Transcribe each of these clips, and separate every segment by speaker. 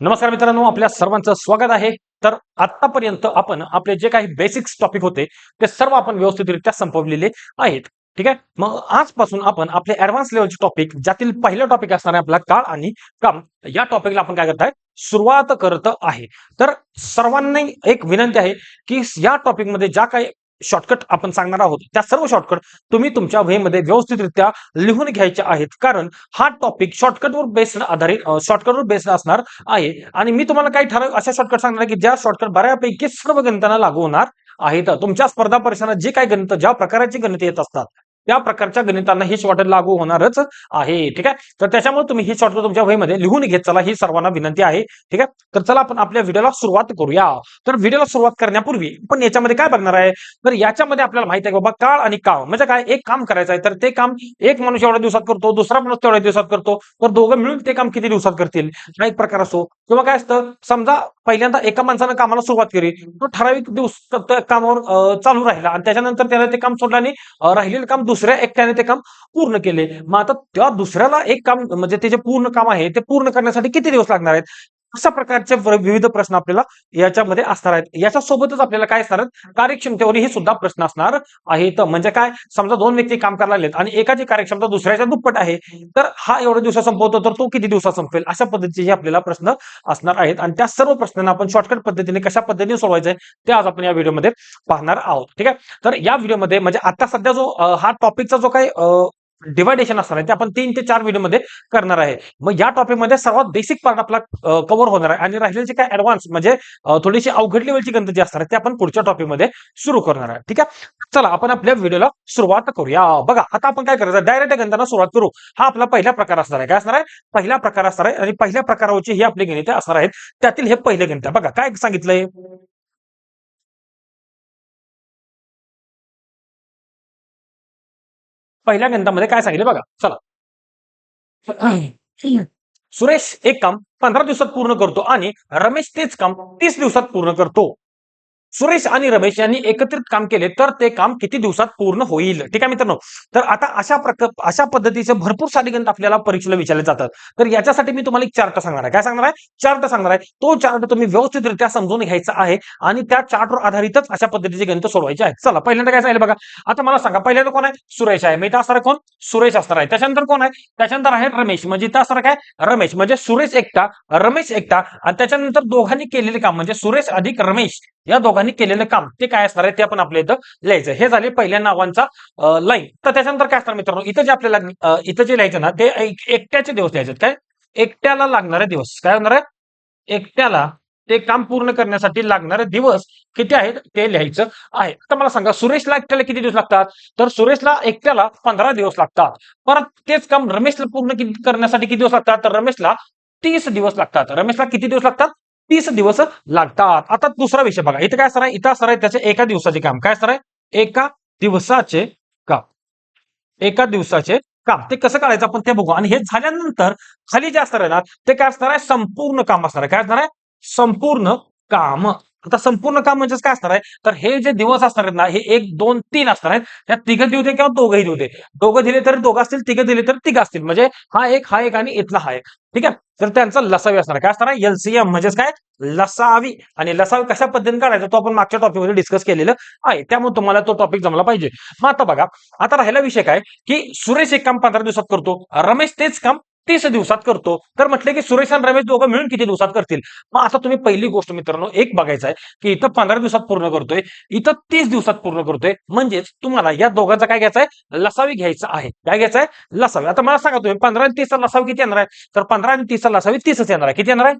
Speaker 1: नमस्कार मित्रांनो आपल्या सर्वांचं स्वागत आहे. तर आतापर्यंत आपण आपले जे काही बेसिक्स टॉपिक होते ते सर्व आपण व्यवस्थितरित्या संपवलेले आहेत. ठीक आहे? मग आजपासून आपण आपले ऍडव्हान्स लेवलचे टॉपिक ज्यातील पहिलं टॉपिक असणार आहे आपला काळ आणि काम या टॉपिकला आपण काय करताय? सुरुवात करत आहे. तर सर्वांनी एक विनंती आहे की या टॉपिकमध्ये ज्या काही शॉर्टकट आपण सांगणार आहोत. त्या सर्व शॉर्टकट तुम्ही तुमच्या वहीमध्ये व्यवस्थितरित्या लिहून घ्यायचे आहेत. कारण हा टॉपिक शॉर्टकटवर बेस्ड आधारित शॉर्टकटवर बेस्ड असणार आहे. आणि मी तुम्हाला काही ठराव अशा शॉर्टकट सांगणार आहे की ज्या शॉर्टकट बऱ्यापैकी सर्व गणितांना लागू होणार आहेत. तुमच्या स्पर्धा परीक्षांना जे काही गणित ज्या प्रकाराची गणित येत असतात या प्रकारच्या गणितांना ही शॉर्टकट लागू होणारच आहे. ठीक आहे? तर त्याच्यामुळे तुम्ही ही शॉर्टकट तुमच्या वहीमध्ये लिहून घेत चला ही सर्वांना विनंती आहे. ठीक आहे? तर चला आपण आपल्या व्हिडिओला सुरुवात करूया. तर व्हिडिओला सुरुवात करण्यापूर्वी पण याच्यामध्ये काय बघणार आहे? तर याच्यामध्ये आपल्याला माहिती आहे बाबा काळ आणि काळ म्हणजे काय? एक काम करायचं आहे तर ते काम एक माणूस एवढ्या दिवसात करतो दुसरा माणूस तेवढ्या दिवसात करतो. तर दोघं मिळून ते काम किती दिवसात करतील? हा एक प्रकार असो. किंवा काय असतं? समजा पहिल्यांदा एका माणसानं कामाला सुरुवात केली. तो ठराविक दिवस कामावर चालू राहिला आणि त्याच्यानंतर त्याला ते काम सोडलं आणि राहिलेलं काम दुसऱ्या एकट्याने ते काम पूर्ण केले. मग आता त्या दुसऱ्याला एक काम म्हणजे ते जे पूर्ण काम आहे ते पूर्ण करण्यासाठी किती दिवस लागणार आहेत? अशा प्रकारचे विविध प्रश्न आपल्याला याच्यामध्ये असणार आहेत. याच्या सोबतच आपल्याला काय असणार आहेत? कार्यक्षमतेवर हे सुद्धा प्रश्न असणार आहेत. म्हणजे काय? समजा दोन व्यक्ती काम करायला लागलेत आणि एकाची कार्यक्षमता दुसऱ्याच्या दुप्पट आहे. तर हा एवढ्या दिवसात संपवतो तर तो किती दिवसात संपेल? अशा पद्धतीचे आपल्याला प्रश्न असणार आहेत. आणि त्या सर्व प्रश्नांना आपण शॉर्टकट पद्धतीने कशा पद्धतीने सोडवायचे ते आज आपण या व्हिडिओमध्ये पाहणार आहोत. ठीक आहे? तर या व्हिडिओमध्ये म्हणजे आता सध्या जो हा टॉपिकचा जो काही डिवायडेशन असणार आहे ते आपण तीन ते चार व्हिडिओमध्ये करणार आहे. मग या टॉपिकमध्ये सर्वात बेसिक पार्ट आपला कव्हर होणार आहे आणि राहिलेले जे काय ऍडव्हान्स म्हणजे थोडीशी अवघड लेवलची गणित जी असणार आहे ते आपण पुढच्या टॉपिकमध्ये सुरू करणार आहे. ठीक आहे? चला आपण आपल्या व्हिडिओला सुरुवात करूया. बघा आता आपण काय करायचं डायरेक्ट गणितांना सुरुवात करू. हा आपला पहिला प्रकार असणार आहे. काय असणार आहे? पहिला प्रकार असणार आहे आणि पहिल्या प्रकारावरची ही आपली गणिते असणार आहेत. त्यातील हे पहिले गणित आहे. बघा काय सांगितलंय? पहिल्या गणितामध्ये काय सांगितलं बघा चला. सुरेश एक काम पंधरा दिवसात पूर्ण करतो आणि रमेश तेच काम तीस दिवसात पूर्ण करतो. सुरेश आणि रमेश यांनी एकत्रित काम केले तर ते काम किती दिवसात पूर्ण होईल? ठीक आहे मित्रांनो? तर आता अशा प्रकार अशा पद्धतीचे भरपूर सारी गणित आपल्याला परीक्षेला विचारले जातात. तर याच्यासाठी मी तुम्हाला एक चार्ट सांगणार आहे. काय सांगणार आहे? चार्ट सांगणार आहे. तो चार्ट तुम्ही व्यवस्थितरित्या समजून घ्यायचा आहे आणि त्या चार्टवर आधारितच अशा पद्धतीचे गणित सोडवायचे आहेत चला पहिल्यांदा काय सांगितलं बघा? आता मला सांगा पहिल्यांदा कोण आहे? सुरेश आहे. मी इथं असणार कोण? सुरेश असणार आहे. त्याच्यानंतर कोण आहे? त्याच्यानंतर आहे रमेश. म्हणजे इथं असणार काय? रमेश. म्हणजे सुरेश एकटा रमेश एकटा आणि त्याच्यानंतर दोघांनी केलेले काम म्हणजे सुरेश अधिक रमेश. या दोघांनी केलेलं काम ते काय असणार आहे ते आपण आपल्या इथं लिहायचं. हे झाले पहिल्या नावांचा लाईन तर त्याच्यानंतर काय असणार मित्रांनो इथं जे आपल्याला इथं जे लिहायचं ना ते एकट्याचे दिवस लिहायचे काय? एकट्याला लागणारे दिवस. काय होणार आहे? एकट्याला ते काम पूर्ण करण्यासाठी लागणारे दिवस किती आहेत ते लिहायचं आहे. आता मला सांगा सुरेशला एकट्याला किती दिवस लागतात? तर सुरेशला एकट्याला पंधरा दिवस लागतात. परत तेच काम रमेशला पूर्ण करण्यासाठी किती दिवस लागतात? तर रमेशला तीस दिवस लागतात. रमेशला किती दिवस लागतात? तीस दिवस लागतात. आता दुसरा विषय बघा. इथं काय सर आहे इथं सर आहे त्याचे एका दिवसाचे काम. काय सर आहे एका दिवसाचे काम. एका दिवसाचे काम. ते कसं करायचं आपण ते बघू. आणि हे झाल्यानंतर खाली जे असणार आहे ना ते काय असणार आहे? संपूर्ण काम असणार आहे. काय असणार आहे? संपूर्ण काम. आता संपूर्ण काम म्हणजेच काय असणार आहे? तर हे जे दिवस असणार आहेत ना हे एक दोन तीन असणार आहेत. या तिघं देऊ दे किंवा दोघंही देऊ दे. दोघं दिले तर दोघं असतील तिघं दिले तर तिघं असतील. म्हणजे हा एक हा एक आणि इथला हा एक. ठीक आहे? तर त्यांचा लसावी असणार. काय असणार एलसीएम म्हणजेच काय? लसावी. आणि लसावी कशा पद्धतीने काढायचा? तो आपण मागच्या टॉपिकमध्ये डिस्कस केलेलं आहे. त्यामुळे तुम्हाला तो टॉपिक जमला पाहिजे. मग आता बघा. आता राहिला विषय काय? की सुरेश एक काम पंधरा दिवसात करतो. रमेश तेच काम तीस दिवसात करतो. तर म्हटलं की सुरेश आणि रमेश दोघं मिळून किती दिवसात करतील? मग आता तुम्ही पहिली गोष्ट मित्रांनो एक बघायचं आहे की इथं पंधरा दिवसात पूर्ण करतोय इथं तीस दिवसात पूर्ण करतोय. म्हणजेच तुम्हाला या दोघांचा काय घ्यायचा आहे लसावी घ्यायचा आहे. काय घ्यायचा आहे लसावी. आता मला सांगा तुम्ही पंधरा आणि तीसचा लसावी किती येणार आहे? तर पंधरा आणि तीसचा लसावी तीसच येणार आहे. किती येणार आहे?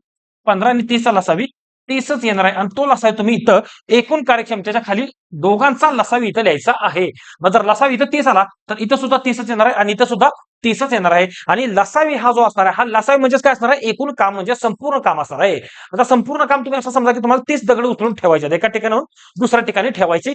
Speaker 1: पंधरा आणि तीसचा लसावी तीसच येणार आहे. आणि तो लसावी तुम्ही इथं एकूण कार्यक्षमतेच्या खाली दोघांचा लसावी इथं लिहायचा आहे. मग जर लसावी इथं तीस आला तर इथं सुद्धा तीसच येणार आहे आणि इथं सुद्धा तीसच येणार आहे. आणि लसावी हा जो असणार आहे हा लसावी म्हणजेच काय असणार आहे? एकूण काम म्हणजे संपूर्ण काम असणार आहे. आता संपूर्ण काम तुम्ही असं समजा की तुम्हाला तीस दगड उचलून ठेवायचे एका ठिकाणाहून दुसऱ्या ठिकाणी ठेवायची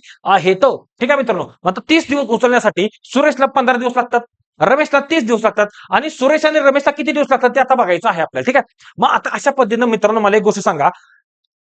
Speaker 1: तो ठीक आहे मित्रांनो? आता तीस दिवस उचलण्यासाठी सुरेशला पंधरा दिवस लागतात रमेशला तीस दिवस लागतात आणि सुरेश आणि रमेशला किती दिवस लागतात ते आता बघायचं आहे आपल्याला. ठीक आहे? मग आता अशा पद्धतीनं मित्रांनो मला एक गोष्ट सांगा.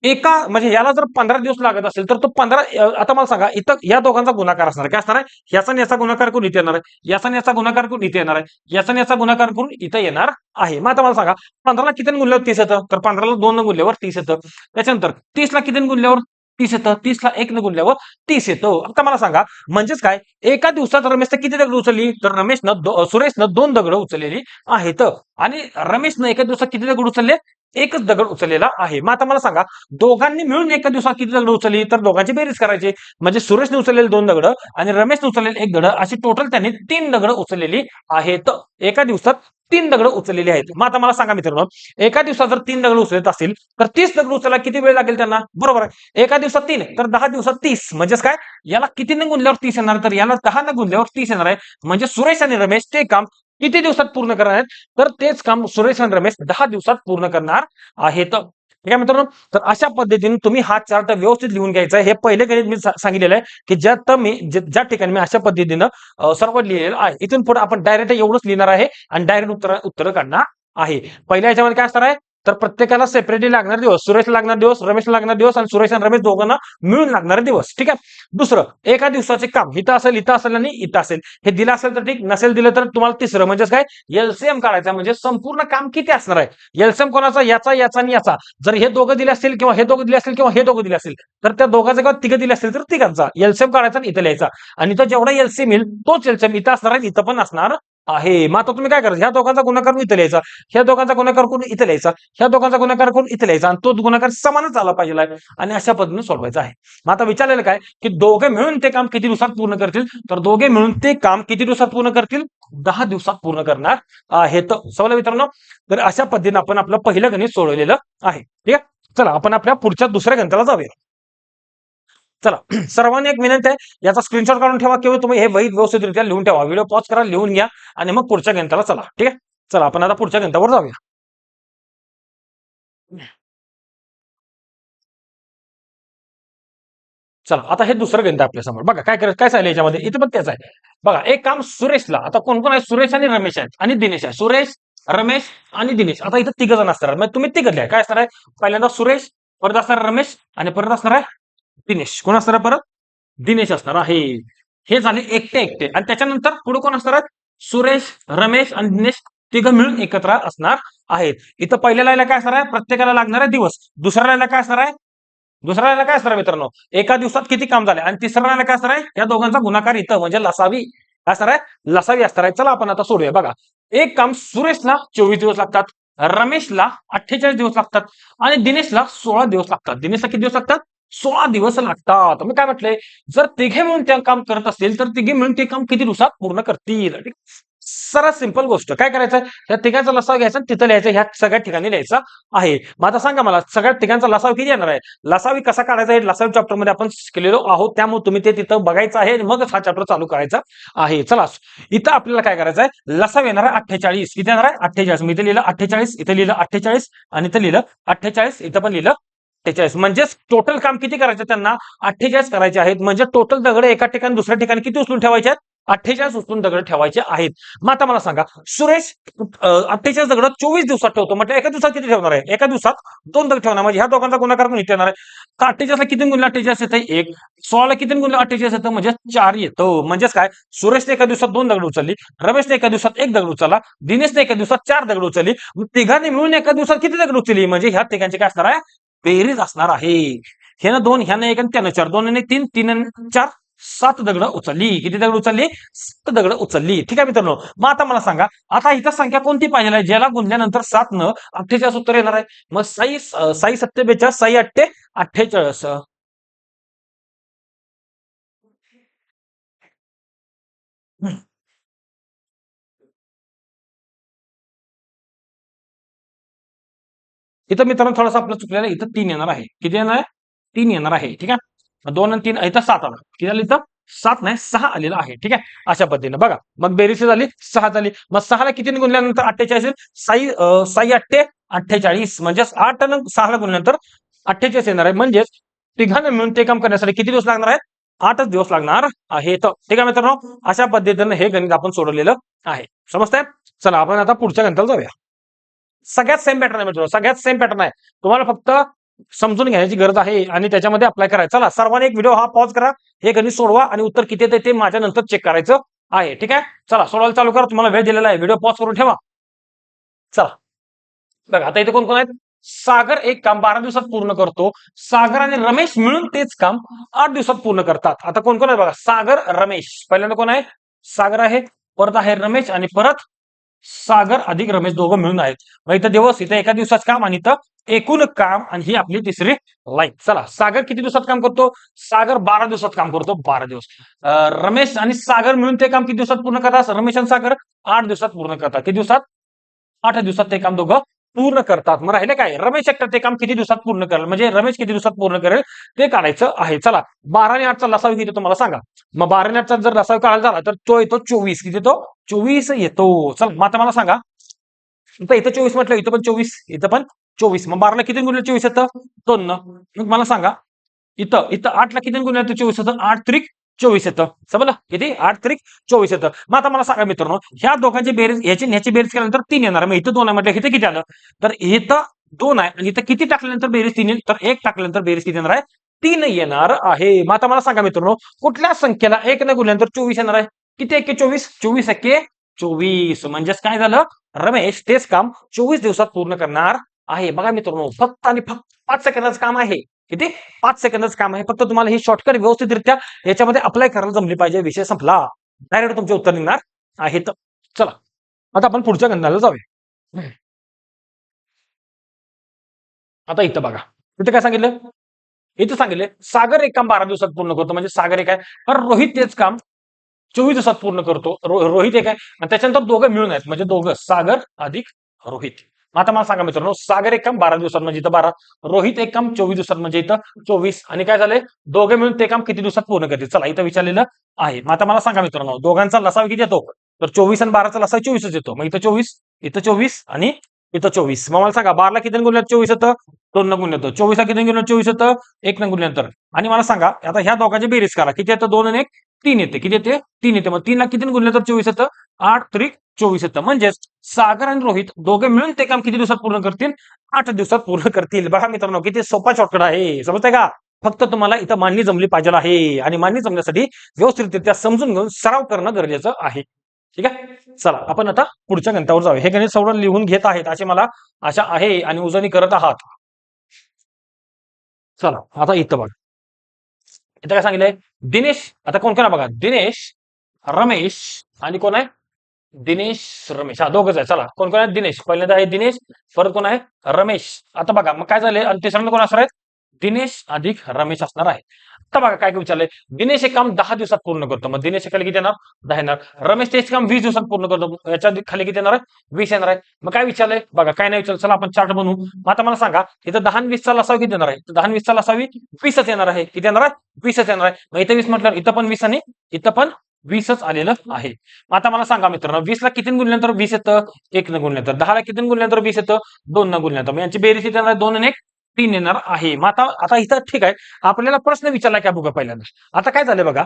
Speaker 1: एका म्हणजे याला जर पंधरा दिवस लागत असेल तर तो पंधरा आता मला सांगा इथं या दोघांचा गुणाकार असणार काय असणार आहे? याचा याचा गुणाकार करून इथे येणार आहे. याचा याचा गुणाकार करून इथे येणार आहे. याचा याचा गुणाकार करून इथं येणार आहे. मग आता मला सांगा पंधराला किती गुणल्यावर तीस येतं? तर पंधराला दोन गुणल्यावर तीस येतं. त्याच्यानंतर तीसला किती गुणल्यावर तीस येतं? तीसला एक न गुणल्यावर तीस येतं. आता मला सांगा म्हणजेच काय? एका दिवसात रमेशनं किती दगड उचलली? तर रमेशनं सुरेशनं दोन दगड उचललेली आहेत. आणि रमेशनं एका दिवसात किती दगड उचलले? एकच दगड उचललेला आहे. मग आता मला सांगा दोघांनी मिळून एका दिवसात किती दगड उचलली? तर दोघांची बेरीज करायची. म्हणजे सुरेशने उचललेले दोन दगड आणि रमेशने उचललेले एक दगड. अशी टोटल त्यांनी तीन दगड उचललेली आहेत. एका दिवसात तीन दगड उचललेली आहेत. मग आता मला सांगा मित्रांनो एका दिवसात जर तीन दगड उचलत असतील तर तीस दगड उचलायला किती वेळ लागेल त्यांना? बरोबर आहे. एका दिवसात तीन तर दहा दिवसात तीस. म्हणजेच काय? याला किती न गुणल्यावर तीस येणार? तर याला दहा न गुणल्यावर तीस येणार आहे. म्हणजे सुरेश आणि रमेश ते काम किती दिवसात पूर्ण करणार आहेत? तर तेच काम सुरेश आणि रमेश दहा दिवसात पूर्ण करणार आहेत. ठीक आहे मित्रांनो? तर अशा पद्धतीने तुम्ही हा चार्ट व्यवस्थित लिहून घ्यायचा आहे. हे पहिले गणित मी सांगितलेलं आहे की ज्यात मी ज्या ठिकाणी मी अशा पद्धतीनं सर्व लिहिलेलं आहे. इथून पुढे आपण डायरेक्ट एवढंच लिहिणार आहे आणि डायरेक्ट उत्तर उत्तर काढणार आहे. पहिल्या याच्यामध्ये काय असणार आहे? तर प्रत्येकाला सेपरेटली लागणार दिवस सुरेश लागणार दिवस रमेश लागणार दिवस आणि सुरेश आणि रमेश दोघांना मिळून लागणारे दिवस ठीक आहे? दुसरं एका दिवसाचे काम इथं असेल इथं असेल आणि इथं असेल हे दिलं असेल तर ठीक नसेल दिलं तर तुम्हाला तिसरं म्हणजेच काय? एलसीएम काढायचं म्हणजे संपूर्ण काम किती असणार आहे? एलसीएम कोणाचा? याचा याचा आणि याचा. जर हे दोघं दिले असतील किंवा हे दोघं दिले असतील किंवा हे दोघं दिले असतील तर त्या दोघांचा किंवा तिघं दिले असतील तर तिघांचा. एलसीएम काढायचा आणि इथं लिहायचा. आणि तो जेवढा एलसीएम येईल तोच एलसीएम इथं असणार आहे इथं पण असणार आहे. मग आता तुम्ही काय करायचं? ह्या दोघांचा गुणाकार करून इथं लिहायचा. ह्या दोघांचा गुणाकार करून इथं लिहायचा. ह्या दोघांचा गुणाकार करून इथं लिहायचा. आणि तो गुणाकार समानच आला पाहिजे आहे. आणि अशा पद्धतीने सोडवायचा आहे. मग आता विचारलेलं काय? की दोघे मिळून ते काम किती दिवसात पूर्ण करतील? तर दोघे मिळून ते काम किती दिवसात पूर्ण करतील? दहा दिवसात पूर्ण करणार आहे तर सवलं मित्रांनो तर अशा पद्धतीने आपण आपलं पहिलं गणित सोडवलेलं आहे. ठीक आहे? चला आपण आपल्या पुढच्या दुसऱ्या गणिताला जाऊया. चला सर्वांनी एक विनंती आहे याचा स्क्रीनशॉट काढून ठेवा किंवा तुम्ही हे वही व्यवस्थितरित्या लिहून ठेवा. व्हिडिओ पॉज करा लिहून घ्या आणि मग पुढच्या गणिताला चला. ठीक आहे? चला आपण आता पुढच्या गणितावर जाऊया. चला आता हे दुसरं गणित आपल्या आपल्यासमोर बघा काय करत काय चालेल याच्यामध्ये? इथे पण त्याच आहे. बघा एक काम सुरेशला आता कोण कोण आहे? सुरेश आणि रमेश आहेत आणि दिनेश आहे. सुरेश रमेश आणि दिनेश. आता इथं तिघ जण असणार मग तुम्ही तिघ काय असणार आहे? पहिल्यांदा सुरेश परत असणार रमेश आणि परत असणार आहे दिनेश. कोण असणार परत? दिनेश असणार आहे. हे झाले एकटे एकटे. आणि त्याच्यानंतर पुढे कोण असणार सुरेश रमेश आणि दिनेश तिघं मिळून एकत्र असणार आहेत. इथं पहिल्या लाईला काय असणार आहे? प्रत्येकाला लागणार आहे दिवस. दुसऱ्या लाईला काय असणार आहे? दुसऱ्या लाईनला काय असणार मित्रांनो? एका दिवसात किती काम झाले? आणि तिसऱ्या लाईनला काय असणार आहे? या दोघांचा गुणाकार इथं म्हणजे लसावी काय असणार आहे? लसावी असणार आहे. चला आपण आता सोडूया. बघा. एक काम सुरेशला चोवीस दिवस लागतात. रमेशला अठ्ठेचाळीस दिवस लागतात. आणि दिनेशला सोळा दिवस लागतात. दिनेशला किती दिवस लागतात? सोळा दिवस लागतात. मी काय म्हटलंय? जर तिघे मिळून ते काम करत असतील तर तिघे मिळून ते काम किती दिवसात पूर्ण करतील? सरळ सिंपल गोष्ट. काय करायचं? त्या तिघांचा लसाव घ्यायचा तिथं लिहायचं ह्या सगळ्या ठिकाणी लिहायचा आहे. मग आता सांगा मला सगळ्या तिघांचा लसाव किती येणार आहे? लसावी कसा काढायचा हे लसावी चॅप्टरमध्ये आपण शिकलेलो आहोत त्यामुळे तुम्ही ते तिथं बघायचं आहे आणि मगच हा चॅप्टर चालू करायचा आहे. चला इथं आपल्याला काय करायचं आहे? लसाव येणार आहे अठ्ठेचाळीस. किती येणार आहे अठ्ठेचाळीस. मी इथे लिहिलं अठ्ठेचाळीस इथे लिहिलं अठ्ठेचाळीस आणि इथं लिहिलं अठ्ठेचाळीस इथं पण लिहिलं अठ्ठेचाळीस. म्हणजेच टोटल काम किती करायचं त्यांना? अठ्ठेचाळीस करायचे आहेत. म्हणजे टोटल दगड एका ठिकाणी दुसऱ्या ठिकाणी किती उचलून ठेवायचे आहेत? अठ्ठेचाळीस उचलून दगड ठेवायचे आहेत. मग आता मला सांगा सुरेश अठ्ठेचाळीस दगड चोवीस दिवसात ठेवतो. म्हणजे एका दिवसात किती ठेवणार आहे? एका दिवसात दोन दगड ठेवणार. म्हणजे ह्या दोघांचा गुणाकार म्हणून येणार आहे? तर अठ्ठेचाळीसला किती गुणले अठ्ठेचाळीस येतं? एक. सोळाला किती गुणले अठ्ठेचाळीस येतं? म्हणजे चार येतं. म्हणजेच काय? सुरेशने एका दिवसात दोन दगड उचलली. रमेशने एका दिवसात एक दगड उचलला. दिनेशने एका दिवसात चार दगड उचलली. तिघांनी मिळून एका दिवसात किती दगड उचलली? म्हणजे ह्या तिघांची काय असणार आहे? बेरीज असणार आहे. ह्यानं दोन ह्यानं एक आणि त्यानं चार. दोन आणि तीन तीन चार सात दगड उचलली. किती दगड उचलली? सात दगड उचलली. ठीक आहे मित्रांनो. मग आता मला सांगा आता इथं संख्या कोणती पाहिजे आहे? ज्याला गुणल्यानंतर सात न अठ्ठेचाळीस उत्तर येणार आहे. मग साई साई सत्ते बेचाळीस साई अठ्ठे अठ्ठेचाळीस. इथं मित्रांनो थोडासा आपलं चुकलेला इथं तीन येणार आहे. किती येणार आहे? तीन येणार आहे. ठीक आहे? दोन आणि तीन इथं सात आलं. किती झालं इथं? सात नाही सहा आलेलं आहे. ठीक आहे? अशा पद्धतीने. बघा मग बेरीज झाली सहा झाली. मग सहाला किती गुणल्यानंतर अठ्ठेचाळीस साई साई अठ्ठे अठ्ठेचाळीस. म्हणजेच आठ आणि सहाला गुणल्यानंतर अठ्ठेचाळीस येणार आहे. म्हणजेच तिघांना मिळून ते काम करण्यासाठी किती दिवस लागणार आहेत? आठच दिवस लागणार आहेत ठीक आहे मित्रांनो? अशा पद्धतीने हे गणित आपण सोडवलेलं आहे. समजतंय? चला आपण आता पुढच्या गणिताला जाऊया. सगळ्यात सेम पॅटर्न आहे मित्रांनो सगळ्यात सेम पॅटर्न आहे. तुम्हाला फक्त समजून घेण्याची गरज आहे आणि त्याच्यामध्ये अप्लाय करायचं. चला सर्वांनी एक व्हिडिओ हा पॉज करा हे गणित सोडवा आणि उत्तर किती येते ते माझ्या नंतर चेक करायचं आहे ठीक आहे? चला सोडवायला चालू करा तुम्हाला वेळ दिलेला आहे. व्हिडिओ पॉज करून ठेवा. चला. बघा आता इथे कोण कोण आहेत? सागर एक काम बारा दिवसात पूर्ण करतो. सागर आणि रमेश मिळून तेच काम आठ दिवसात पूर्ण करतात. आता कोण कोण आहे बघा? सागर रमेश. पहिल्यांदा कोण आहे? सागर आहे परत आहे रमेश आणि परत सागर अधिक रमेश दोघं मिळून आहेत. मग इथं दिवस इथं एका दिवसात काम आणि इथं एकूण काम आणि ही आपली तिसरी लाईन चला सागर किती दिवसात काम करतो? सागर बारा दिवसात काम करतो बारा दिवस. रमेश आणि सागर मिळून ते काम किती दिवसात पूर्ण करतात? रमेश आणि सागर आठ दिवसात पूर्ण करतात. किती दिवसात? आठ दिवसात ते काम दोघं पूर्ण करतात. मग राहिले काय? रमेश एकटा ते काम किती दिवसात पूर्ण करेल? म्हणजे रमेश किती दिवसात पूर्ण करेल? ते काढायचं आहे. चला बारा आणि आठचा लसाव किती तुम्हाला सांगा. मग बारा आणि आठचा जर लसाव काढायला झाला तर तो येतो चोवीस. किती येतो? चोवीस येतो. चल मग आता मला सांगा. इथं इथं चोवीस म्हटलं इथं पण चोवीस इथं पण चोवीस. मग बाराला किती गुणले चोवीस येतं? दोन. मग मला सांगा. इथं इथं आठला किती गुणले येतं? चोवीस येतं? आठ त्रिक चोवीस येतं. समजलं? किती? आठ तारीख चोवीस येतं. मग आता मला सांगा मित्रांनो ह्या दोघांची बेरीज ह्याची ह्याची बेरीज केल्यानंतर तीन येणार. मग इथं दोन आहे म्हटलं इथं किती आलं? तर इथं दोन आहे. आणि इथं किती टाकल्यानंतर बेरीज तीन येईल? तर एक टाकल्यानंतर बेरीज किती येणार आहे. तीन येणार आहे. मग आता मला सांगा मित्रांनो कुठल्या संख्येला एक न गुणल्यानंतर चोवीस येणार आहे? किती एके चोवीस? चोवीस एके चोवीस. म्हणजेच काय झालं? रमेश तेच काम चोवीस दिवसात पूर्ण करणार आहे. बघा मित्रांनो फक्त आणि फक्त पाच सेकंदाचं काम आहे. किती? पाच सेकंदच काम आहे. फक्त तुम्हाला ही शॉर्टकट व्यवस्थितरित्या याच्यामध्ये अप्लाय करायला जमली पाहिजे. विषय संपला. डायरेक्ट तुमचे उत्तर निघणार आहे तर चला. आता आपण पुढच्या गंधाला जाऊया. आता इथं बघा. इथं काय सांगितलं? इथं सांगितलं सागर एक काम बारा दिवसात पूर्ण करतो. म्हणजे सागर एक आहे. तर रोहित तेच काम चोवीस दिवसात पूर्ण करतो. रो- रोहित एक आहे. आणि त्याच्यानंतर दोघं मिळून आहेत. म्हणजे दोघं सागर अधिक रोहित. मग आता मला सांगा मित्रांनो सागर एक काम बारा दिवसात म्हणजे इथं बारा. रोहित एक काम चोवीस दिवसात म्हणजे इथं चोवीस. आणि काय झाले दोघे मिळून ते काम किती दिवसात पूर्ण करतील? चला इथं विचारलेलं आहे. मग आता मला सांगा मित्रांनो दोघांचा लसाव किती येतो? तर चोवीस आणि बाराचा लसाव चोवीसच येतो. मग इथं चोवीस इथं चोवीस आणि इथं चोवीस. मग मला सांगा बाराला किती गुणल्यात चोवीस येतं? दोन गुण येतं. चोवीसला किती गुणल्यात चोवीस येतं? एक न गुणल्यानंतर आणि मला सांगा आता ह्या दोघांची बेरीज करा. किती येतं? दोन आणि एक? तीन येते. किती येते? तीन येते. मग तीनला किती गुणल्यानंतर चोवीस येतं? आठ त्रिक चोवीस येतं. म्हणजेच सागर आणि रोहित दोघे मिळून ते काम किती दिवसात पूर्ण करतील? आठ दिवसात पूर्ण करतील. बघा मित्रांनो किती सोपा शॉर्टकट आहे. समजतंय का? फक्त तुम्हाला इथं मांडणी जमली पाहिजे आहे. आणि मांडणी जमण्यासाठी व्यवस्थितरित्या समजून घेऊन सराव करणं गरजेचं आहे. ठीक आहे? चला आपण आता पुढच्या गणितावर जाऊ हे गणित सगळं लिहून घेत आहेत असे मला आशा आहे आणि उजवणी करत आहात. चला आता इथं बघा. इथं काय सांगितलंय? दिनेश आता कोण कोण आहे बघा? दिनेश रमेश आणि कोण आहे? दिनेश रमेश. हा दोघच आहे चला कोण कोण आहे? दिनेश. पहिल्यांदा आहे दिनेश परत कोण आहे? रमेश. आता बघा मग काय झालंय? आणि तिसऱ्यांदा कोण असणार आहेत? दिनेश अधिक रमेश असणार आहे. आता बघा काय काय विचारलंय. दिनेश हे काम दहा दिवसात पूर्ण करतो. मग दिनेश खाली किती येणार? दहा येणार. रमेश ते काम वीस दिवसात पूर्ण करतो. याच्या खाली किती येणार आहे? वीस येणार आहे. मग काय विचारलंय? बघा काय नाही विचारलं. चला आपण चार्ट बनवू. मग आता मला सांगा इथं दहा वीस वीसचा लसावी किती येणार आहे? दहा वीस वीसचा लसावी वीसच येणार आहे. किती येणार आहे? वीसच येणार आहे. मग इथं वीस म्हटल्यावर इथं पण वीस आणि इथं पण वीसच आलेलं आहे. मग आता मला सांगा मित्रांनो वीसला किती गुणल्यानंतर वीस येतं? एक न गुणल्यानंतर दहाला किती गुणल्यानंतर वीस येतं? दोन न गुणल्यानंतर मग यांची बेरीज येणार दोन आणि एक. तीन येणार आहे. मग आता आता इथं ठीक आहे. आपल्याला प्रश्न विचारला की बघा पहिल्यांदा आता काय झालं बघा?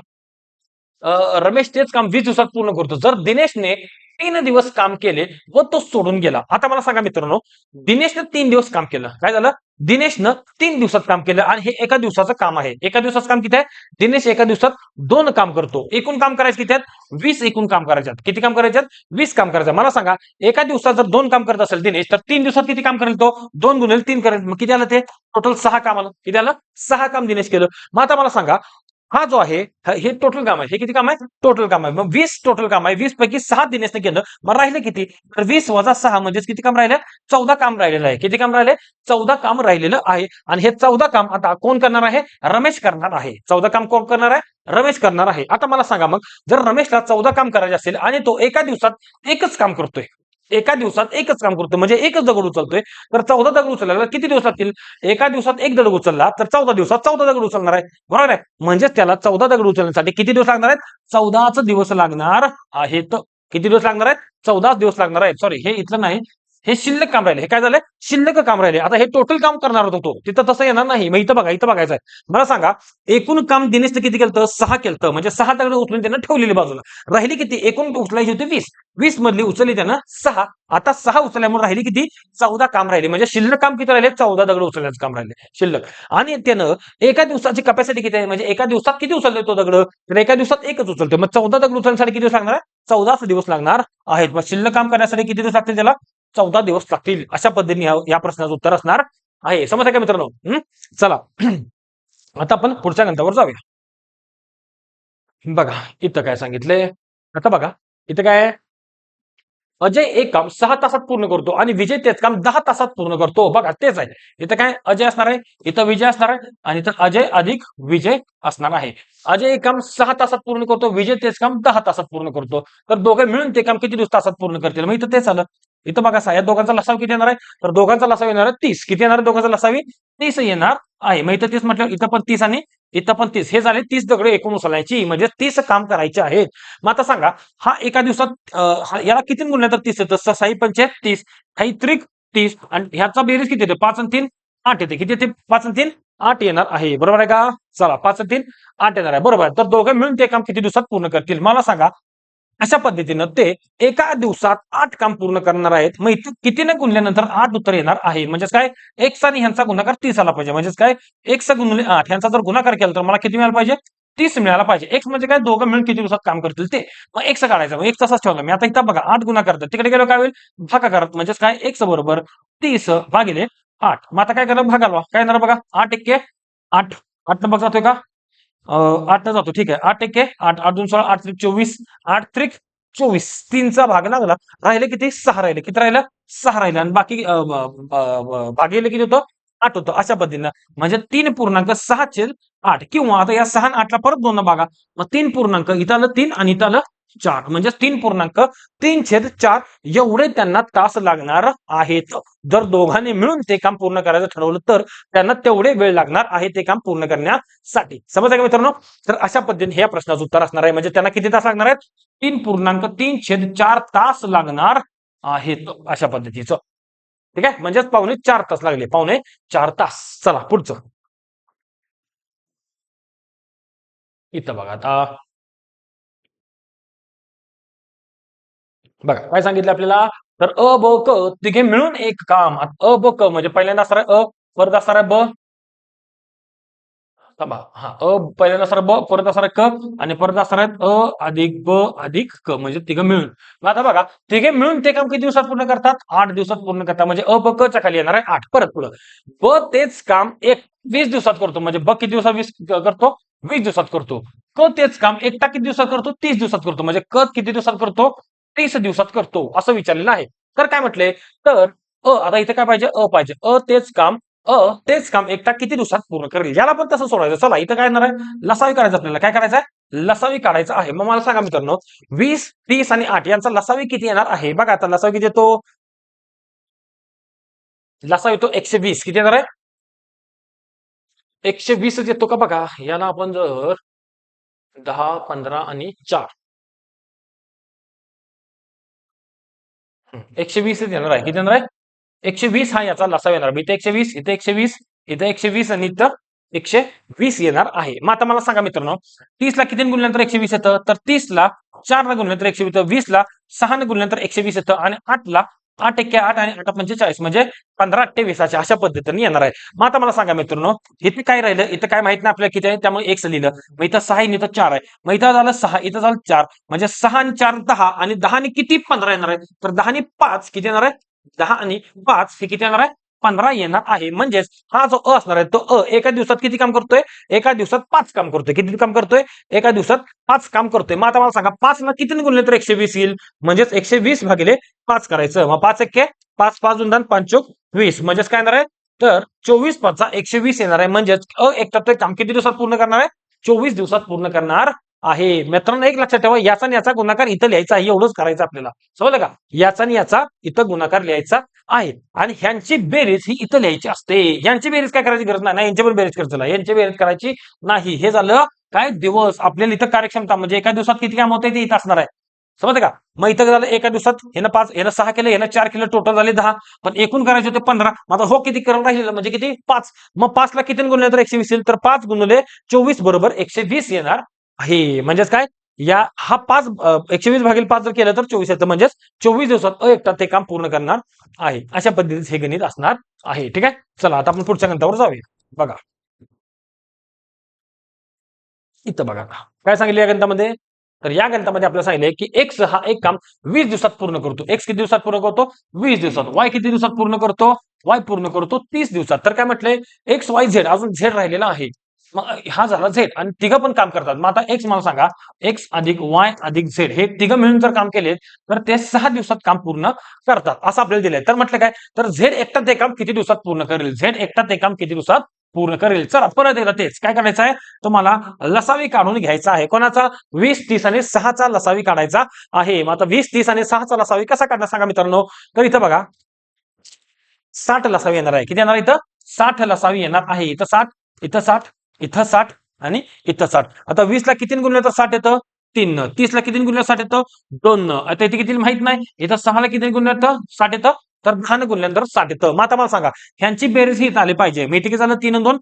Speaker 1: रमेश तेच काम वीस दिवसात पूर्ण करतो. जर दिनेशने तीन दिवस काम केले व तो सोडून गेला. आता मला सांगा मित्रांनो दिनेशने तीन दिवस काम केलं. काय झालं? दिनेशनं तीन दिवसात काम केलं आणि हे एका दिवसाचं काम आहे. एका दिवसाचं काम किती आहे? दिनेश एका दिवसात दोन काम करतो. एकूण काम करायचं किती आहेत? वीस एकूण काम करायच्यात. किती काम करायच्यात? वीस काम करायचं मला सांगा एका दिवसात जर दोन काम करत असेल दिनेश तर तीन दिवसात किती काम करेल तो? दोन गुणेल तीन करेल. मग किती आलं ते? टोटल सहा काम आलं किती आलं? सहा काम दिनेश केलं. मग आता मला सांगा हा जो आहे हे टोटल काम आहे. हे किती काम आहे? टोटल काम आहे. मग वीस टोटल काम आहे. वीस पैकी सहा दिनेशने केलं मग राहिले किती? तर वीस वजा सहा म्हणजेच किती काम राहिलं? चौदा काम राहिलेलं आहे. किती काम राहिले? चौदा काम राहिलेलं आहे. आणि हे चौदा काम आता कोण करणार आहे? रमेश करणार आहे. चौदा काम कोण करणार आहे? रमेश करणार आहे. आता मला सांगा मग जर रमेशला चौदा काम करायचे असेल आणि तो एका दिवसात एकच काम करतोय एका दिवसात एकच काम करतोय म्हणजे एकच दगड उचलतोय. तर चौदा दगड उचलायला किती दिवस लागतील? एका दिवसात एक दगड उचलला तर चौदा दिवसात चौदा दगड उचलणार आहे. बरोबर आहे? म्हणजेच त्याला चौदा दगड उचलण्यासाठी किती दिवस लागणार आहेत? चौदाच दिवस लागणार आहेत. किती दिवस लागणार आहेत? चौदाच दिवस लागणार आहेत. सॉरी हे इथलं नाही. हे शिल्लक काम राहिले. हे काय झालं शिल्लक काम राहिले. आता हे टोटल काम करणार होतो तो. तिथं तसं येणार नाही. मग इथं बघा इथं बघायचं आहे मला सांगा एकूण काम दिनेश किती केलं सहा केलं म्हणजे सहा दगड उचलून त्यानं ठेवलेली बाजूला. राहिली किती? एकूण उचलायची होती वीस. वीस मधली उचलली त्यानं सहा. आता सहा उचलल्यामुळे राहिली किती? चौदा काम राहिले. म्हणजे शिल्लक काम किती राहिले? चौदा दगड उचलण्याचं काम राहिले. शिल्लक. आणि त्यानं एका दिवसाची कपॅसिटी किती आहे? म्हणजे एका दिवसात किती उचलले तो दगड? तर एका दिवसात एकच उचलतो मग चौदा दगड उचलण्यासाठी किती दिवस लागणार? चौदाच दिवस लागणार आहेत. मग शिल्लक काम करण्यासाठी किती दिवस लागतील त्याला? चौदा दिवस लागतील अशा पद्धतीने या- प्रश्नाचं उत्तर असणार आहे. समजलं का मित्रांनो? चला. आता आपण पुढच्या ग्रंथावर जाऊया. बघा इथं काय सांगितलंय. आता बघा इथं काय अजय एक काम सहा तासात पूर्ण करतो आणि विजय तेच काम दहा तासात पूर्ण करतो. बघा तेच आहे. इथं काय? अजय असणार आहे. इथं विजय असणार आहे आणि इथं अजय अधिक विजय असणार आहे. अजय एक काम सहा तासात पूर्ण करतो. विजय तेच काम दहा तासात पूर्ण करतो. तर दोघे मिळून ते काम किती दिवस तासात पूर्ण करतील? मग इथं तेच आलं. इथं बघा सा- या दोघांचा लसाव किती येणार आहे? तर दोघांचा लसाव येणार आहे तीस. किती येणार आहे दोघांचा लसावी? तीस येणार आहे. मग इथं तीस म्हटलं इथं पण तीस आणि इथं पण तीस. हे झाले तीस दगड एकूण उचलायची. म्हणजे तीस काम करायचे आहेत. मग आता सांगा हा एका दिवसात याला किती गुणले तर तीस येतं साई पंचायत तीस काही त्रिक तीस आणि ह्याचा बेरीज किती येते? पाच आणि तीन आठ येते. किती येते? पाच आणि तीन आठ येणार आहे. बरोबर आहे का? चला पाच तीन आठ येणार आहे. बरोबर आहे. तर दोघं मिळून ते काम किती दिवसात पूर्ण करतील? मला सांगा अशा पद्धतीनं ते एका दिवसात आठ काम पूर्ण करणार आहेत. मग इथे कितीने गुणल्यानंतर आठ उत्तर येणार आहे? म्हणजेच काय? एक्स आणि ह्यांचा गुणाकार तीस आला पाहिजे. म्हणजेच काय? एक्स गुणले आठ. ह्यांचा जर गुणाकार केला तर मला किती मिळाला पाहिजे? तीस मिळाला पाहिजे. एक्स म्हणजे काय? दोघं मिळून किती दिवसात काम करतील ते? मग एक्स काढायचं. मग एक तसाच ठेवला मी आता इथं बघा आठ गुन्हा करतात. तिकडे गेलो काय होईल? भागाकारात म्हणजेच काय? एक्स बरोबर तीस भागिले आठ. मग आता काय करा भागाला. काय येणार बघा? आठ एक्के आठ. आठ बघ जातोय का? आठ जातो. ठीक आहे. आठ टक्के आठ आठ दोन सोळा आठ त्रिक चोवीस आठ त्रिक चोवीस. तीनचा भाग लागला. राहिले किती? सहा राहिले. किती राहिलं? सहा राहिले. आणि बाकी भागेले किती होतं? आठ होतं. अशा पद्धतीनं. म्हणजे तीन पूर्णांक सहा छेद आठ. किंवा आता या सहा आठला परत दोन भागा. मग तीन पूर्णांक. इथं आलं तीन आणि इथं आलं चार. म्हणजे तीन पूर्णांक तीन छेद चार एवढे त्यांना तास लागणार आहेत. जर दोघांनी मिळून ते काम पूर्ण करायचं ठरवलं तर त्यांना तेवढे वेळ लागणार आहे ते काम पूर्ण करण्यासाठी. समजलं का मित्रांनो? तर अशा पद्धतीने या प्रश्नाचं उत्तर असणार आहे. म्हणजे त्यांना किती तास लागणार आहेत? तीन पूर्णांक तीन छेद चार तास लागणार आहेत. अशा पद्धतीचं. ठीक आहे? म्हणजेच पावणे चार तास लागले. पावणे चार तास. चला पुढचं. इथं बघा आता. बघा काय सांगितलं आपल्याला? तर अ ब क तिघे मिळून एक काम. अ ब क म्हणजे पहिल्यांदा असणार अ परत असणार आहे ब हा अ पहिल्यांदा असणार ब परत असणार क आणि परत असणार आहेत अ अधिक ब अधिक क म्हणजे तिघं मिळून. मग आता बघा तिघे मिळून ते काम किती दिवसात पूर्ण करतात? आठ दिवसात पूर्ण करतात. म्हणजे अ ब क च्या खाली येणार आहे आठ. परत पुढं. ब तेच काम एक वीस दिवसात करतो. म्हणजे ब किती दिवसात वीस करतो? वीस दिवसात करतो. क तेच काम एकटा किती दिवसात करतो? तीस दिवसात करतो. म्हणजे क किती दिवसात करतो? तीस दिवसात करतो असं विचारलेलं आहे. तर काय म्हटले? तर अ आता इथे काय पाहिजे? अ पाहिजे. अ तेच काम अ तेच काम एकटा किती दिवसात पूर्ण करेल? याला पण तसं सोडायचं. चला इथं काय येणार आहे? लसावी काढायचं आपल्याला. काय करायचं आहे? लसावी काढायचं आहे. मग मला सांगा मित्रांनो वीस तीस आणि आठ यांचा लसावी किती येणार आहे? बघा आता लसावी किती येतो? लसावी येतो एकशे वीस. किती येणार आहे? एकशे वीसच येतो का बघा? याला आपण जर दहा पंधरा आणि चार एकशे वीसच येणार आहे. किती येणार आहे? एकशे वीस हा याचा लसाव येणार. इथे एकशे वीस इथे एकशे वीस इथे एकशे वीस आणि इथं एकशे वीस येणार आहे. मग आता मला सांगा मित्रांनो तीस ला किती गुणल्यानंतर एकशे वीस येतं? तर तीस ला चार ला गुणल्यानंतर एकशे वीस वीस ला सहा ने गुणल्यानंतर एकशे वीस येतं आणि आठ ला आठ एक्के आठ आणि आठ पंचेचाळीस म्हणजे पंधरा अठ्ठावीसाच्या अशा पद्धतीने येणार आहे. मग आता मला सांगा मित्रांनो इथे काय राहिलं? इथं काय माहीत नाही आपल्याला किती आहे? त्यामुळे एक लिहिलं. मग इथं सहा आणि इथं चार आहे. मग इथं झालं सहा इथं झालं चार. म्हणजे सहा आणि चार दहा आणि दहा आणि किती पंधरा येणार आहे? तर दहा आणि पाच किती येणार आहे? दहा आणि पाच हे किती येणार आहे? पंधरा येणार आहे. म्हणजेच हा जो अ असणार आहे तो अ एका दिवसात किती काम करतोय? एका दिवसात पाच काम करतोय. किती काम करतोय? एका दिवसात पाच काम करतोय. मग आता मला सांगा पाच ना किती गुणले तर एकशे वीस येईल? म्हणजेच एकशे वीस भागिले पाच करायचं. मग पाच एक्के पाच पाच उंदान पाचोक वीस. म्हणजेच काय येणार आहे? तर चोवीस पाचचा एकशे वीस येणार आहे. म्हणजेच अ एक तर काम किती दिवसात पूर्ण करणार आहे? चोवीस दिवसात पूर्ण करणार आहे. मित्रांनो एक लक्षात ठेवा याचा आणि याचा गुणाकार इथं लिहायचा आहे. एवढंच करायचं आपल्याला. समजलं का? याचा आणि याचा इथं गुणाकार लिहायचा आहे आणि ह्यांची बेरीज ही इथं लिहायची असते. यांची बेरीज काय करायची गरज नाही. ना यांची पण बेरीज करायचं यांची बेरीज करायची नाही. हे झालं काय दिवस? आपल्याला इथं कार्यक्षमता म्हणजे एका दिवसात किती काम होते ते इथं असणार आहे. समजते का? मग इथं झालं एका दिवसात यानं पाच यानं सहा केलं यानं चार केलं टोटल झाले दहा. पण एकूण करायचे होते पंधरा. माझा हो किती करून राहिलेलं? म्हणजे किती? पाच. मग पाचला किती गुणले तर एकशे वीस येईल? तर पाच गुणले चोवीस बरोबर एकशे वीस येणार आहे. म्हणजेच काय? या हा पाच एकशे वीस भागील पाच जर केलं तर चोवीस येतं म्हणजेच चोवीस दिवसात एकटा ते काम पूर्ण करणार आहे. अशा पद्धतीचे हे गणित असणार आहे. ठीक आहे? चला आता आपण पुढच्या गणितावर जाऊया. बघा. इथं बघा. काय सांगितलं या गणितामध्ये तर या गणितामध्ये आपल्याला सांगितलंय की एक्स हा एक काम वीस दिवसात पूर्ण करतो. एक्स किती दिवसात पूर्ण करतो? वीस दिवसात. वाय किती दिवसात पूर्ण करतो? वाय पूर्ण करतो तीस दिवसात. तर काय म्हटलंय? एक्स वाय झेड अजून झेड राहिलेला आहे. हा झाला झेड आणि तिघं पण काम करतात. मग आता एक्स मला सांगा. एक्स अधिक वाय अधिक झेड हे तिघं मिळून जर काम केले तर ते सहा दिवसात काम पूर्ण करतात. असं आपल्याला दिलंय. तर म्हटलं काय? तर झेड एकटा ते काम किती दिवसात पूर्ण करेल? झेड एकटा ते काम किती दिवसात पूर्ण करेल? चला परत एकदा तेच. काय करायचं आहे? तुम्हाला लसावी काढून घ्यायचा आहे. कोणाचा? वीस तीस आणि सहाचा लसावी काढायचा आहे. मग आता वीस तीस आणि सहाचा लसावी कसा काढणार सांगा मित्रांनो? तर इथं बघा. साठ लसावी येणार आहे. किती येणार इथं? साठ लसावी येणार आहे. इथं साठ इथं साठ इथं साठ आणि इथं साठ. आता वीसला किती गुणलं तर साठ येतं? तीन. न तीसला किती गुणलं साठ येतं? दोन. आता इथे किती माहीत नाही? इथं सहाला किती गुणलं येतं साठ येतं? तर दहा गुणल्यानंतर साठ येतं. मग आता मला सांगा ह्यांची बेरीज ही इथं आली पाहिजे. मी किती झालं? तीन दोन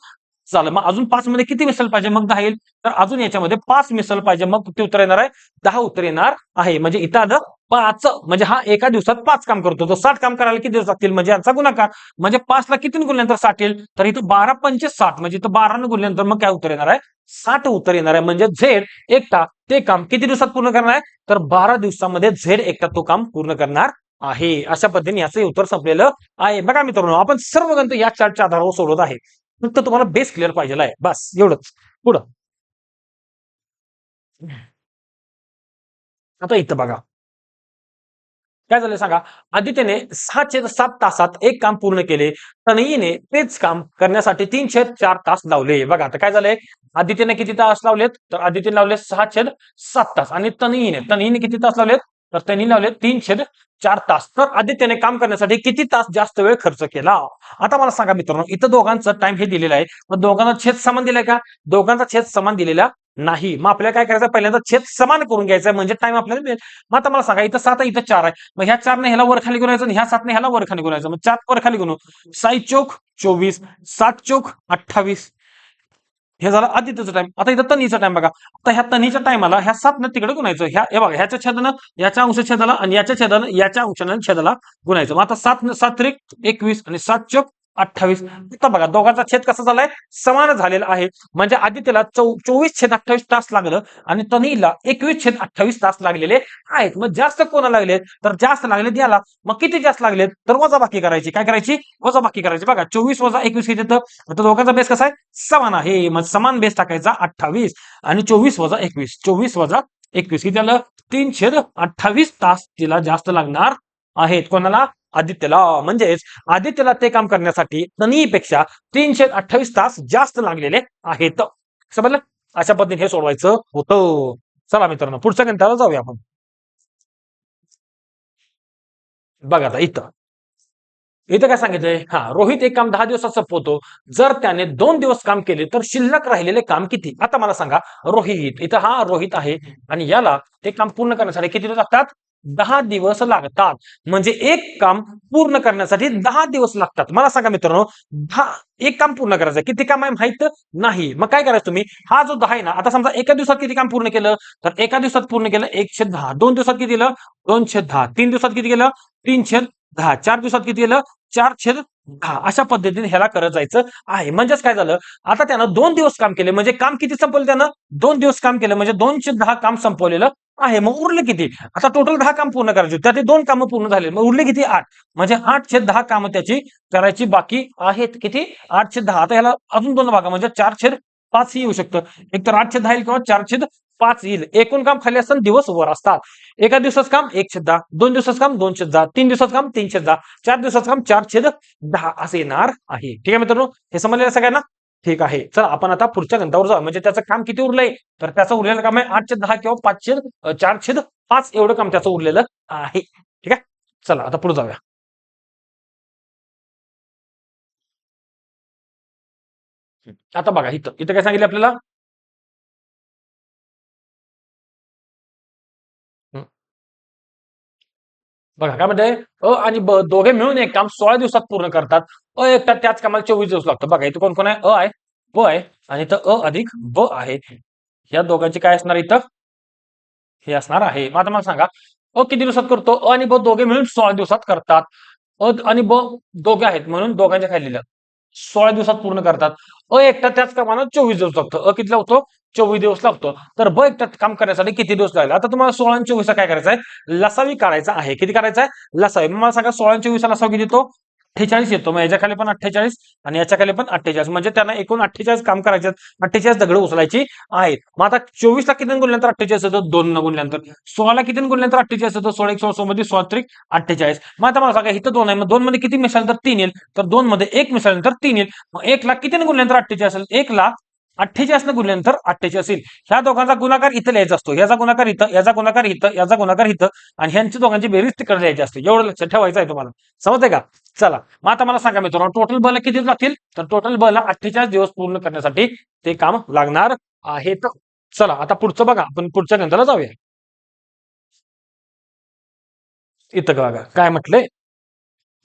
Speaker 1: झालं. मग अजून पाच मध्ये किती मिसळ पाहिजे? मग दहा येईल. तर अजून याच्यामध्ये पाच मिसळ पाहिजे. मग किती उत्तर येणार आहे. दहा उत्तर येणार आहे. म्हणजे इथं आलं पाच म्हणजे हा एका दिवसात पाच काम करतो. तर साठ काम करायला किती दिवस लागतील? म्हणजे यांचा गुणाकार. म्हणजे पाच ला किती गुणल्यानंतर साठ येईल? तर इथं बारा पंचे साठ. म्हणजे इथं बारा गुणल्यानंतर मग काय उत्तर येणार आहे? साठ उत्तर येणार आहे. म्हणजे झेड एकटा ते काम किती दिवसात पूर्ण करणार आहे? तर बारा दिवसामध्ये झेड एकटा तो काम पूर्ण करणार आहे. अशा पद्धतीने याचं उत्तर संपलेलं आहे. बघा मित्रांनो आपण सर्व ग्रंथ या चार्टच्या आधारावर सोडवत आहे. फक्त तुम्हाला बेस क्लिअर पाहिजे आहे. बस एवढंच. पुढं. आता इथं बघा. काय झालं सांगा? आदित्यने सहा छेद सात तासात एक काम पूर्ण केले. तनयीने तेच काम करण्यासाठी तीन छेद चार तास लावले. बघा आता काय झालंय? आदित्यने किती तास लावलेत? तर आदित्यने लावले सहा छेद सात तास. आणि तनईने तनईने किती तास लावलेत? तर त्यांनी लावले तीन छेद चार तास. तर आदित्यने काम करण्यासाठी किती तास जास्त वेळ खर्च केला? आता मला सांगा मित्रांनो इथं दोघांचं टाइम हे दिलेलं आहे. मग दोघांना छेद समान दिलाय का? दोघांचा छेद समान दिलेला नाही. मग आपल्याला काय करायचं? पहिल्यांदा छेद समान करून घ्यायचा म्हणजे टाइम आपल्याला मिळेल. मग आता मला सांगा इथं सात आहे इथं चार आहे. मग ह्या चारने ह्याला वर खाली गुणायचं आणि ह्या सातने ह्याला वर खाली गुणायचं मग चार वर खाली गुणू साई चौक चोवीस. सात चौक अठ्ठावीस. हे झालं आदित्यचं टाइम आता इथं तनीचा टाइम बघा. आता ह्या तनीच्या टायमाला ह्या सातनं तिकडे गुणायचं ह्या हे बघा ह्याच्या छेदानं याच्या अंश छेदाला आणि याच्या छेदानं याच्या अंशानं छेदाला गुणायचं मग आता सात सात त्रिक एकवीस आणि सात चौक अठ्ठावीस. आता बघा दोघांचा छेद कसा झालाय? समान झालेला आहे. म्हणजे आदित्यला चौ चोवीस छेद अठ्ठावीस तास लागलं आणि तनीला एकवीस छेद अठ्ठावीस तास लागलेले आहेत. मग जास्त कोणा लागले? तर जास्त लागलेत याला. मग किती जास्त लागलेत तर वजाबाकी करायची. काय करायची? वजाबाकी करायची. बघा चोवीस वजा एकवीस किती येतं तर दोघांचा बेस कसा आहे? समान आहे. मग समान बेस टाकायचा अठ्ठावीस आणि चोवीस वजा एकवीस. चोवीस वजा एकवीस. किती आलं? तीन छेद अठ्ठावीस तास तिला जास्त लागणार आहेत. कोणाला? आदित्यला म्हणजेच आदित्यला ते काम करण्यासाठी तनीपेक्षा तीनशे अठ्ठावीस तास जास्त लागलेले आहेत. समजलं? अशा पद्धतीने हे सोडवायचं होतं. चला मित्रांनो पुढच्या गणिताला जाऊया आपण. बघा आता इथं. इथं काय सांगितलंय? हा रोहित एक काम दहा दिवसात संपवतो. जर त्याने दोन दिवस काम केले तर शिल्लक राहिलेले काम किती? आता मला सांगा रोहित. इथं हा रोहित आहे आणि याला ते काम पूर्ण करण्यासाठी किती दिवस लागतात? दहा दिवस लागतात. म्हणजे एक काम पूर्ण करण्यासाठी दहा दिवस लागतात. मला सांगा मित्रांनो दहा एक काम पूर्ण करायचं. किती काम आहे माहीत नाही. मग काय करायचं तुम्ही? हा जो दहा आहे ना आता समजा एका दिवसात किती काम पूर्ण केलं? तर एका दिवसात पूर्ण केलं एकशे दहा. दोन दिवसात किती केलं? दोनशे दहा. तीन दिवसात किती केलं? तीनशे दहा. चार दिवसात किती केलं? चार छेद दहा. अशा पद्धतीने ह्याला करत जायचं आहे. म्हणजेच काय झालं? आता त्यानं दोन दिवस काम केले. म्हणजे काम किती संपवलं त्यानं? दोन दिवस काम केलं. म्हणजे दोनशे दहा काम संपवलेलं आहे मग उरले किती? आता टोटल दहा काम पूर्ण करायचे होते. त्यात दोन कामं पूर्ण झाले. मग उरले किती? आठ. म्हणजे आठशे दहा कामं त्याची करायची बाकी आहेत किती? आठशे दहा. आता ह्याला अजून दोन भागा म्हणजे चारशे पाच ही येऊ शकतं. एक तर आठशे दहा येईल किंवा चारशे पाच येईल. एकूण काम खाली असताना दिवस वर असतात. एका दिवसाचं काम एकशे दहा दोन दिवसाचं काम दोनशे दहा तीन दिवसाचं काम तीनशे दहा चार दिवसाचं काम चारशे दहा. असं येणार आहे. ठीक आहे मित्रांनो? हे समजलेलं सगळ्यांना? ठीक आहे. चला आपण आता पुढच्या गणतावर जाऊ म्हणजे त्याचं काम किती उरलंय? तर त्याचं उरलेलं काम आहे आठशे दहा किंवा पाचशे अं, चारशे पाच एवढं काम त्याचं उरलेलं आहे. ठीक आहे? चला आता पुढे जाऊया. आता बघा इथं. इथं काय सांगितलं आपल्याला? बघा काय म्हणते? अ आणि ब दोघे मिळून एक काम सोळा दिवसात पूर्ण करतात. अ एकटा त्याच कामाला चोवीस दिवस लागतो. बघा इथं कोण कोण आहे? अ आहे ब आहे आणि इथं अ अधिक ब आहे. या दोघांची काय असणार इथं? हे असणार आहे. मग आता मला सांगा अ किती दिवसात करतो? अ आणि ब दोघे मिळून सोळा दिवसात करतात. अ आणि ब दोघे आहेत म्हणून दोघांच्या खाली लिहिलं. सोळा दिवसात पूर्ण करतात. अ एकटा त्याच कामाला चोवीस दिवस लागतो. अ किती लागतो? चोवीस दिवस लागतो. तर ब एकटा काम करण्यासाठी किती दिवस लागले? आता तुम्हाला सोळा चोवीसला काय करायचं आहे लसावी काढायचा आहे. किती करायचा आहे लसावी. मग मला सांगा सोळा चोवीसला चोवीसचा लसावी किती येतो? अठ्ठेचाळीस येतो. मग याच्या खाली पण अठ्ठेचाळीस आणि याच्या खाली पण अठ्ठेचाळीस. म्हणजे त्यांना एकूण अठ्ठेचाळीस काम करायचे. अठ्ठेचाळीस दगड उचलायची आहेत. मग आता चोवीसला किती गुणल्यानंतर अठ्ठेचाळीस येतं? दोन न गुणल्यानंतर. सोळाला किती गुणल्यानंतर अठ्ठेचाळीस येतं? सोळा एक सोळा मध्ये सोळा अठ्ठेचाळीस. मग आता मला सांगा इथं दोन आहे. मग दोन मध्ये किती तर तीन येईल. तर दोन मध्ये एक तर तीन येईल. मग एक लाख किती गुणल्यानंतर अठ्ठेचाळीस असेल? एक लाख अठ्ठेचाळीस न गुणल्यानंतर अठ्ठेचाळीस येईल ह्या दोघांचा गुणाकार इथं लिहायचा असतो. याचा गुणाकार इथं याचा गुणाकार इथं याचा गुणाकार इथं आणि ह्यांची दोघांची बेरीज तिकडे लिहायची असते. एवढं लक्षात ठेवायचं आहे तुम्हाला. समजतंय का? चला. मग आता मला सांगा मित्रांनो टोटल बल किती दिवस लागतील तर टोटल बल अठ्ठेचाळीस दिवस पूर्ण करण्यासाठी ते काम लागणार आहेत. चला आता पुढचं बघा. आपण पुढच्या ग्रंथाला जाऊया. इथं बघा. काय म्हटलंय?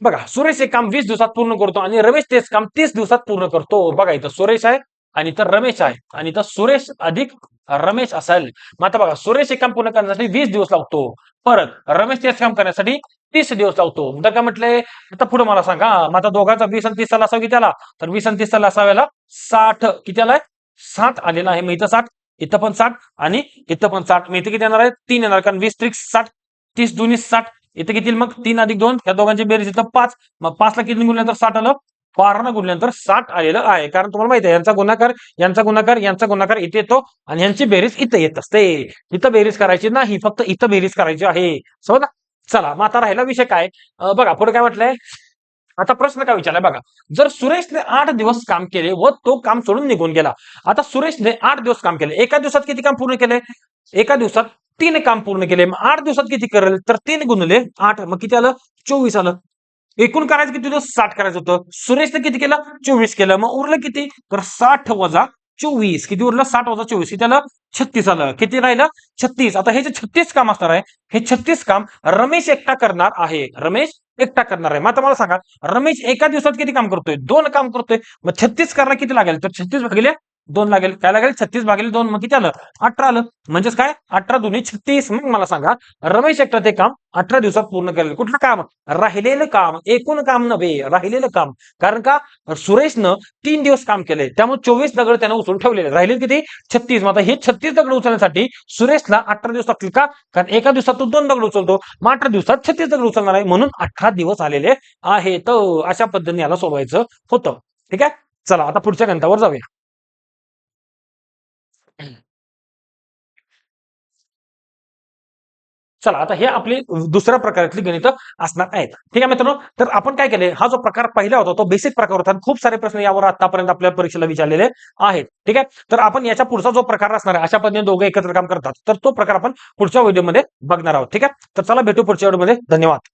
Speaker 1: बघा सुरेश हे काम वीस दिवसात पूर्ण करतो आणि रमेश तेच काम तीस दिवसात पूर्ण करतो. बघा इथं सुरेश आहे. आणि इथं रमेश आहे. आणि इथं सुरेश अधिक रमेश असेल. मग आता बघा सुरेश हे काम पूर्ण करण्यासाठी वीस दिवस लागतो. परत रमेश तेच काम करण्यासाठी तीस दिवस लागतो. तर काय म्हटले? आता पुढे मला सांगा. मग आता दोघांचा वीस आणि तीसचा असावा किती आला तर वीस आणि तीसचा असाव्याला साठ. किती आलाय साठ आलेला आहे. मग इथं साठ इथं पण साठ आणि इथं पण साठ. मग इथे किती येणार आहे? तीन येणार. कारण वीस त्रिक साठ तीस दोन्ही साठ. इथं किती मग? तीन अधिक दोन. या दोघांची बेरीज इथं पाच. मग पाचला किती गुणल्यानंतर साठ आलं बारानं गुणल्यानंतर साठ आलेलं आहे. कारण तुम्हाला माहिती आहे यांचा गुणाकार यांचा गुणाकार यांचा गुणाकार इथे येतो आणि यांची बेरीज इथं येत असते. इथं बेरीज करायची नाही फक्त इथं बेरीज करायची आहे. समजा चला मग आता राहिला विषय काय? बघा पुढे काय म्हटलंय? आता प्रश्न काय विचारलाय? बघा जर सुरेशने आठ दिवस काम केले व तो काम सोडून निघून गेला आता सुरेशने आठ दिवस काम केले. एका दिवसात किती काम पूर्ण केले? एका दिवसात तीन काम पूर्ण केले. मग आठ दिवसात किती करेल? तर तीन गुणले आठ. मग किती आलं? चोवीस आलं. एकूण करायचं किती होतं? साठ करायचं होतं. सुरेशने किती केलं? चोवीस केलं. मग उरलं किती? तर साठ वजा चोवीस. किती उरलं? साठ वजा चोवीस. किती आलं छत्तीस आलं. किती राहिलं? छत्तीस. आता हे जे छत्तीस काम असणार आहे हे छत्तीस काम रमेश एकटा करणार आहे. रमेश एकटा करणार आहे. मग आता मला सांगा रमेश एका दिवसात किती काम करतोय? दोन काम करतोय. मग छत्तीस करायला किती लागेल? तर छत्तीस भागिले दोन लागेल काय लागेल? छत्तीस भागिले दोन मग किती आलं? अठरा आलं. म्हणजेच काय? अठरा दोन्ही छत्तीस मग मला सांगा रमेश एकटा ते काम अठरा दिवसात पूर्ण करेल कुठलं काम? राहिलेलं काम एकूण काम नव्हे राहिलेलं काम. कारण का? सुरेशनं तीन दिवस काम केले त्यामुळे चोवीस दगड त्यानं उचलून ठेवलेले. राहिले किती? छत्तीस. मग आता हे छत्तीस दगड उचलण्यासाठी सुरेशला अठरा दिवस लागतील का? कारण एका दिवसात तो दोन दगड उचलतो. मग अठरा दिवसात छत्तीस दगड उचलणार आहे म्हणून अठरा दिवस आलेले आहेत. अशा पद्धतीने याला सोडवायचं होतं. ठीक आहे? चला आता पुढच्या घंटावर जाऊया. चला आता हे आपली दुसऱ्या प्रकारातली गणित असणार आहेत. ठीक आहे मित्रांनो? तर आपण काय केले हा जो प्रकार पहिला होता तो बेसिक प्रकार होता. आणि खूप सारे प्रश्न यावर आतापर्यंत आपल्या परीक्षेला विचारलेले आहेत. ठीक आहे? तर आपण याच्या पुढचा जो प्रकार असणार आहे अशा पद्धतीने दोघे एकत्र काम करतात. तर तो प्रकार आपण पुढच्या व्हिडिओमध्ये बघणार आहोत. ठीक आहे? तर चला भेटू पुढच्या व्हिडिओमध्ये. धन्यवाद.